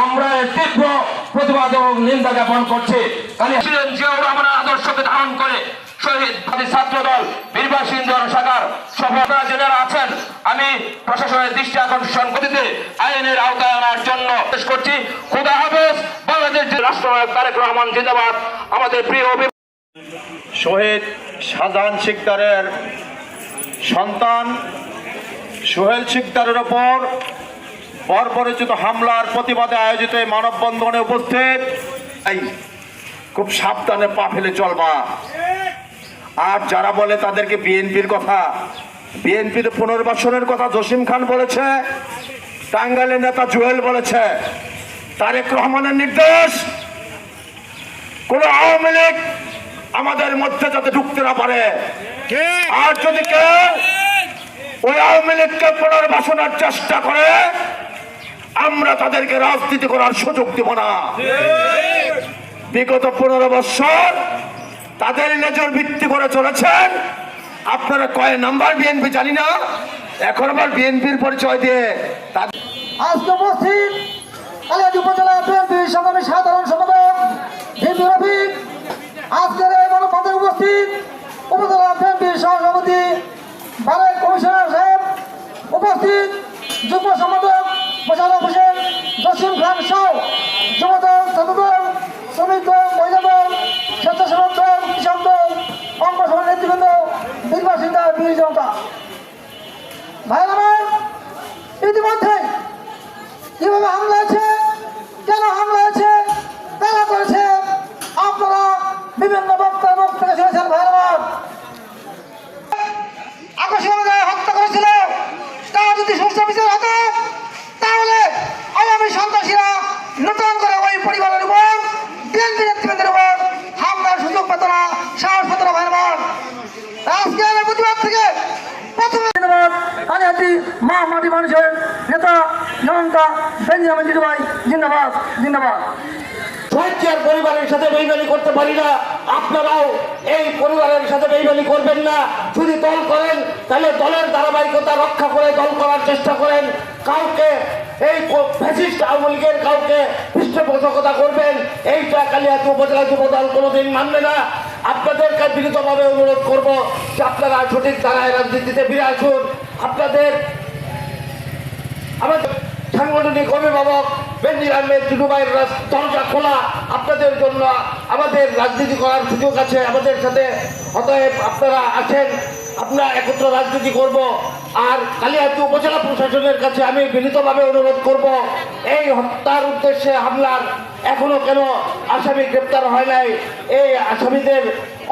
আমরা তীব্র প্রতিবাদ এবং নিন্দা জ্ঞাপন করছি। আদর্শকে ধারণ করে শহীদ ছাত্র দল আছেন, আমি প্রশাসনের দৃষ্টি আকর্ষণ আইনের আওতায় জন্য শেষ করছি। বাংলাদেশ রহমান আমাদের প্রিয় শহীদ শিকদারের সন্তান, সোহেল শিকদারের ওপর বর্বরচিত হামলার প্রতিবাদে আয়োজিত এই মানববন্ধনে উপস্থিত এই খুব সাবধানে পা ফেলে চলবা আর যারা বলে তাদেরকে বিএনপির কথা, বিএনপির পুনর্বাসনের কথা জসিম খান বলেছে, টাঙ্গাইলের নেতা জুয়েল বলেছে, তারেক রহমানের নির্দেশ, কোন আওয়ামী লীগ আমাদের মধ্যে যাতে ঢুকতে না পারে। আর যদি কেউ ওই আওয়ামী লীগকে পুনর্বাসনের চেষ্টা করে আমরা তাদেরকে রাজনীতি করার সুযোগ দিব না। বিগত পনেরো বৎসর তাদের নজর ভিত্তি করে চলেছেন। আপনারা কয় নাম্বার বিএনপি জানি না, এখন আবার বিএনপির পরিচয় দিয়ে উপস্থিত উপজেলা সাধারণ উপস্থিত সাহেব উপস্থিত মোশারফ হোসেন জসিম খান সহ যুবদল ছাত্রদল জনতা বেঞ্জামিন জিটুভাই জিন্দাবাদ জিন্দাবাদ। পরিবারের সাথে বেইমানি করতে পারি না। আপনারাও এই পরিবারের সাথে বেইমানি করবেন না। যদি দল করেন, তাহলে দলের ধারাবাহিকতা রক্ষা করে দল করার চেষ্টা করেন। কাউকে এই ফ্যাসিস্ট আওয়ামী লীগের কাউকে পৃষ্ঠপোষকতা করবেন এইটা কালিয়াতি উপজেলা যুব দল কোনোদিন মানবে না। আপনাদেরকে বিনীতভাবে অনুরোধ করব যে আপনারা সঠিক ধারায় রাজনীতিতে ফিরে আসুন। আপনাদের, আমাদের সাংগঠনিক অভিভাবক বেঞ্জির আহমেদ টুডুবাইয়ের দরজা খোলা। আপনাদের জন্য আমাদের রাজনীতি করার সুযোগ আছে। আমাদের সাথে অতএব আপনারা আছেন। আমরা একত্র রাজনীতি করব। আর কালিয়াতি উপজেলা প্রশাসনের কাছে আমি বিনীতভাবে অনুরোধ করব, এই হত্যার উদ্দেশ্যে হামলার এখনও কেন আসামি গ্রেপ্তার হয় নাই? এই আসামিদের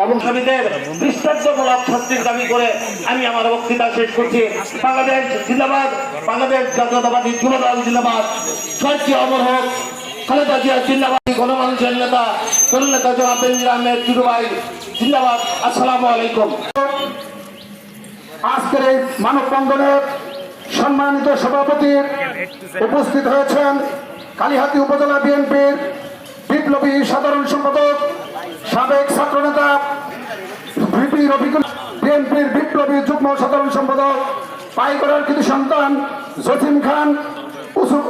অবসামীদের দৃষ্টান্তমূলক শাস্তির দাবি করে আমি আমার বক্তৃতা শেষ করছি। বাংলাদেশ জিন্দাবাদ, বাংলাদেশ জাতীয়তাবাদী যুবদল জিন্দাবাদ। ছয়টি অমর হোক, খালেদা জিয়া জিন্দাবাদ, গণমানুষের নেতা তরুণ নেতা জনাব আহমেদ টুডুভাই জিন্দাবাদ। আসসালামু আলাইকুম। আজকের এই মানববন্ধনে সম্মানিত সভাপতি উপস্থিত হয়েছেন কালীহাতি উপজেলা বিএনপির বিপ্লবী সাধারণ সম্পাদক, সাবেক ছাত্রনেতা বিএনপির বিপ্লবী যুগ্ম সাধারণ সম্পাদক কৃতি সন্তান জসিম খান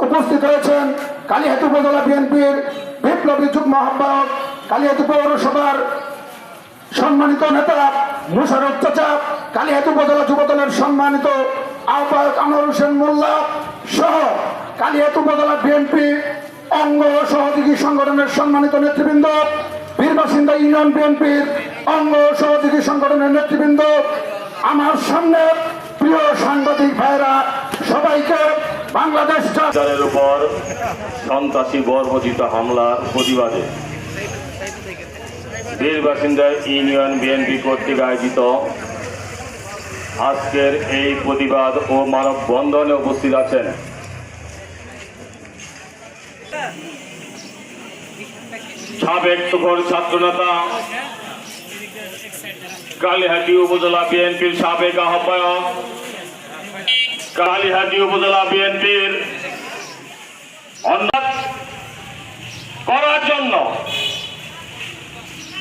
উপস্থিত হয়েছেন কালীহাতি উপজেলা বিএনপির বিপ্লবী যুগ্ম আহ্বায়ক, কালীহাতি পৌরসভার সম্মানিত নেতা মুশারফ চাচা, কালীহাতি উপজেলা যুবদলের সম্মানিত আহ্বায়ক আনোয়ার হোসেন মোল্লা সহ কালীহাতি উপজেলা বিএনপি অঙ্গ সহযোগী সংগঠনের সম্মানিত নেতৃবৃন্দ বীরবাসিন্দা ইউনিয়ন বিএনপির অঙ্গ সহযোগী সংগঠনের নেতৃবৃন্দ, আমার সামনে প্রিয় সাংবাদিক ভাইরা, সবাইকে বাংলাদেশ সরকারের উপর সন্ত্রাসী বর্বজিত হামলার প্রতিবাদে। বীর বাসিন্দা ইউনিয়ন বিএনপি কর্তৃক আয়োজিত আজকের এই প্রতিবাদ ও মানববন্ধনে উপস্থিত আছেন। সাবেক তুখর ছাত্রনেতা কালীহাটি উপজেলা বিএনপির সাবেক আহ্বায়ক। কালীহাটি উপজেলা বিএনপির অন্যায় করার জন্য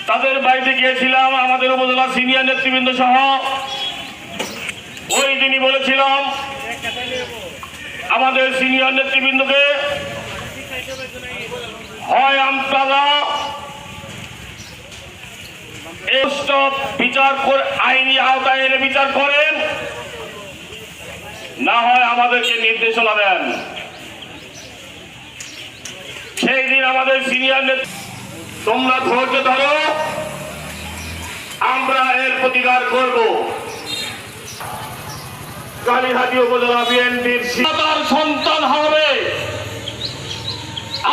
তাদের বাড়িতে গিয়েছিলাম, আমাদের উপজেলা সিনিয়র নেতৃবৃন্দ সহ। ওই দিনই বলেছিলাম, আমাদের সিনিয়র নেতৃবৃন্দকে হয় সব বিচার করে আইনি আওতায় এনে বিচার করেন। না হয় আমাদেরকে নির্দেশনা দেন। সেই দিন আমাদের সিনিয়র তোমরা ধৈর্য ধরো। আমরা এর প্রতিকার করব। কালীহাটি উপজেলা বিএনপির সন্তান হারাবে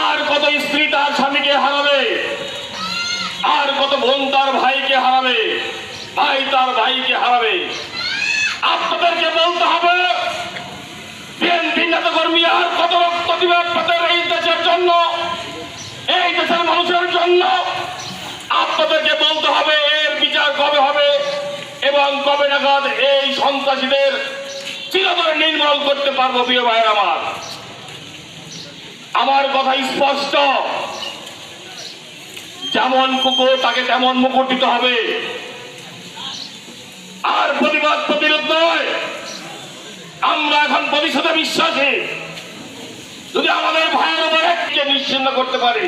আর কত স্ত্রী তার স্বামীকে হারাবে? আর কত বোন তার ভাইকে হারাবে? ভাই তার ভাইকে হারাবে। আপনাদেরকে বলতে হবে, বিএনপি নেতাকর্মী আর কত রক্ত দিবে আপনাদের এই দেশের জন্য, এই দেশের মানুষের জন্য? আপনাদেরকে বলতে হবে, এর বিচার কবে হবে এবং কবে নাগাদ এই সন্ত্রাসীদের চিরতরে নির্মূল করতে পারব প্রিয় ভাইয়ের আমার? আমার কথা স্পষ্ট। যেমন কুকুর তাকে তেমন মুকুট দিতে হবে। আর প্রতিবাদ প্রতিরোধ নয়। আমরা এখন প্রতিশোধে বিশ্বাসী। যদি আমাদের ভাইয়ের উপর এককে নিশ্চিন্ন করতে পারি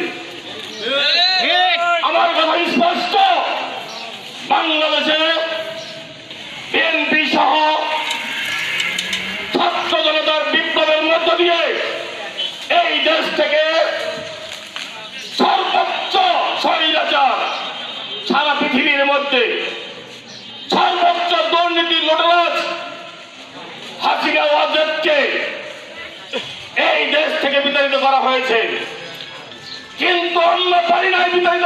আমার কথা স্পষ্ট। বাংলাদেশে বিএনপি সহ ছাত্র জনতার বিপ্লবের মধ্য দিয়ে এই দেশ থেকে সর্বোচ্চ স্বৈরাচার সারা পৃথিবীর মধ্যে সর্বোচ্চ দুর্নীতি লুটরাজ হাসিনা ওয়াজেদকে এই দেশ থেকে বিতাড়িত করা হয়েছে। কিন্তু অন্য পারি নাই বিতাড়িত